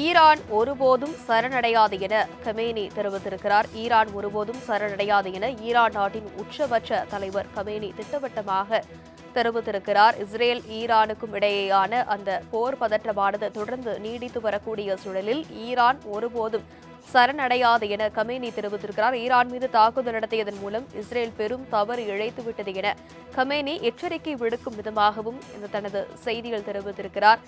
Iran ஒருபோதும் சரணடையாது என Khamenei தெரிவித்திருக்கிறார். ஈரான் ஒருபோதும் சரணடையாது என ஈரான் நாட்டின் உச்சபட்ச தலைவர் கமேனி திட்டவட்டமாக தெரிவித்திருக்கிறார். இஸ்ரேல் ஈரானுக்கும் இடையேயான அந்த போர் பதற்றமானது தொடர்ந்து நீடித்து வரக்கூடிய சூழலில் ஈரான் ஒருபோதும் சரணடையாது என கமேனி தெரிவித்திருக்கிறார். ஈரான் மீது தாக்குதல் நடத்தியதன் மூலம் இஸ்ரேல் பெரும் தவறு இழைத்துவிட்டது என கமேனி எச்சரிக்கை விடுக்கும் விதமாகவும் இந்த தனது செய்தியில் தெரிவித்திருக்கிறார்.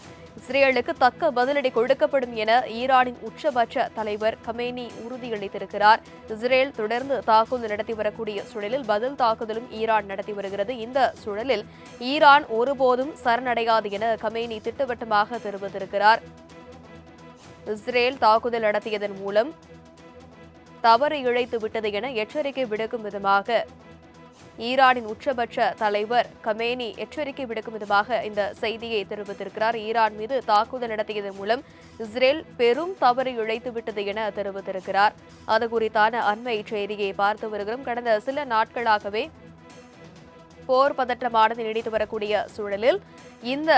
இஸ்ரேலுக்கு தக்க பதிலடி கொடுக்கப்படும் என ஈரானின் உச்சபட்ச தலைவர் கமேனி உறுதியளித்திருக்கிறார். இஸ்ரேல் தொடர்ந்து தாக்குதல் நடத்தி வரக்கூடிய சூழலில் பதில் தாக்குதலும் ஈரான் நடத்தி வருகிறது. இந்த சூழலில் ஈரான் ஒருபோதும் சரணடையாது என கமேனி திட்டவட்டமாக தெரிவித்திருக்கிறார். இஸ்ரேல் தாக்குதல் நடத்தியதன் மூலம் தவறு இழைத்து விட்டது என எச்சரிக்கை விடுக்கும் விதமாக ஈரானின் உச்சபட்ச தலைவர் கமேனி எச்சரிக்கை விடுக்கும் விதமாக இந்த செய்தியை தெரிவித்திருக்கிறார். ஈரான் மீது தாக்குதல் நடத்தியதன் மூலம் இஸ்ரேல் பெரும் தவறு இழைத்து விட்டது என தெரிவித்திருக்கிறார். அது குறித்தான அண்மை செய்தியை பார்த்து வருகிறோம். கடந்த சில நாட்களாகவே போர் பதற்றமானது நீடித்து வரக்கூடிய சூழலில் இந்த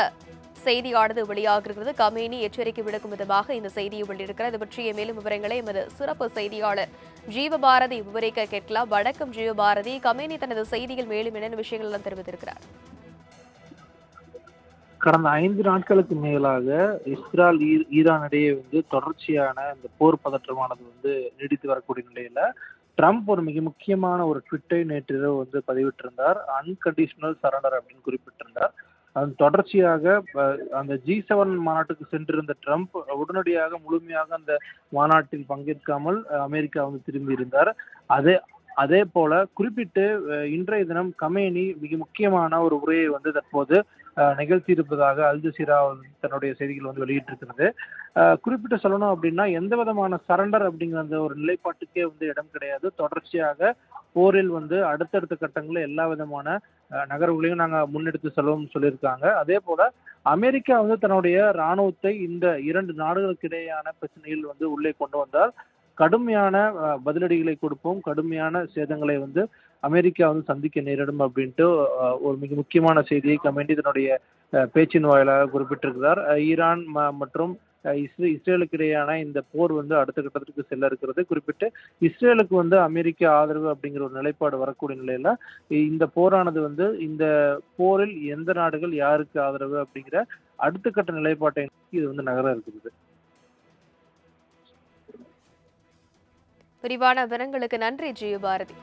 செய்தியானது வெளியாகிறது கமேனி எச்சரிக்கை விடுக்கும் விதமாக இந்த செய்தியை வெளியிட்டிருக்கிறார். இது பற்றிய மேலும் விவரங்களை எமது சிறப்பு செய்தியாளர் ஜீவபாரதி விவரிக்க கேட்கலாம். வணக்கம் ஜீவபாரதி. கமேனி தனது செய்தியில் மேலும் என்னென்ன விஷயங்கள் எல்லாம் தெரிவித்திருக்கிறார்? கடந்த ஐந்து நாட்களுக்கு மேலாக இஸ்ரேல் ஈரான் இடையே வந்து தொடர்ச்சியான இந்த போர் பதற்றமானது வந்து நீடித்து வரக்கூடிய நிலையில ட்ரம்ப் ஒரு மிக முக்கியமான ஒரு ட்விட்டை நேற்றிரவு வந்து பதிவிட்டிருந்தார். அன்கண்டிஷனல் சரண்டர் அப்படின்னு குறிப்பிட்டிருந்தார். அதன் தொடர்ச்சியாக அந்த ஜி செவன் மாநாட்டுக்கு சென்றிருந்த ட்ரம்ப் உடனடியாக முழுமையாக அந்த மாநாட்டில் பங்கேற்காமல் அமெரிக்கா வந்து திரும்பி இருந்தார். அதே அதே போல குறிப்பிட்டு இன்றைய தினம் கமேனி மிக முக்கியமான ஒரு உரையை வந்து தற்போது நிகழ்த்தி இருப்பதாக அல் ஜசீரா தன்னுடைய செய்திகள் வந்து வெளியிட்டிருக்கிறது. குறிப்பிட்டு சொல்லணும் அப்படின்னா எந்த விதமான சரண்டர் அப்படிங்கிற அந்த ஒரு நிலைப்பாட்டுக்கே வந்து இடம் கிடையாது. தொடர்ச்சியாக போரில் வந்து அடுத்தடுத்த கட்டங்களில் எல்லா விதமான நகர்வுகளையும் நாங்கள் முன்னெடுத்து செல்வோம்னு சொல்லியிருக்காங்க. அதே போல அமெரிக்கா வந்து தன்னுடைய இராணுவத்தை இந்த இரண்டு நாடுகளுக்கு இடையேயான பிரச்சனையில் வந்து உள்ளே கொண்டு வந்தால் கடுமையான பதிலடிகளை கொடுப்போம் கடுமையான சேதங்களை வந்து அமெரிக்கா வந்து சந்திக்க நேரிடும் அப்படின்ட்டு ஒரு மிக முக்கியமான செய்தியை கமெண்டி தன்னுடைய பேச்சின் வாயிலாக குறிப்பிட்டிருக்கிறார். ஈரான் ம- மற்றும் இஸ்ரே இஸ்ரேலுக்கு இடையான இந்த போர் வந்து அடுத்த கட்டத்திற்கு செல்ல இருக்கிறது. குறிப்பிட்டு இஸ்ரேலுக்கு வந்து அமெரிக்க ஆதரவு அப்படிங்கிற ஒரு நிலைப்பாடு வரக்கூடிய நிலையில இந்த போரானது வந்து இந்த போரில் எந்த நாடுகள் யாருக்கு ஆதரவு அப்படிங்கிற அடுத்த கட்ட நிலைப்பாட்டை நோக்கி இது வந்து நகர இருக்குது. விரிவான விவரங்களுக்கு நன்றி ஜியபாரதி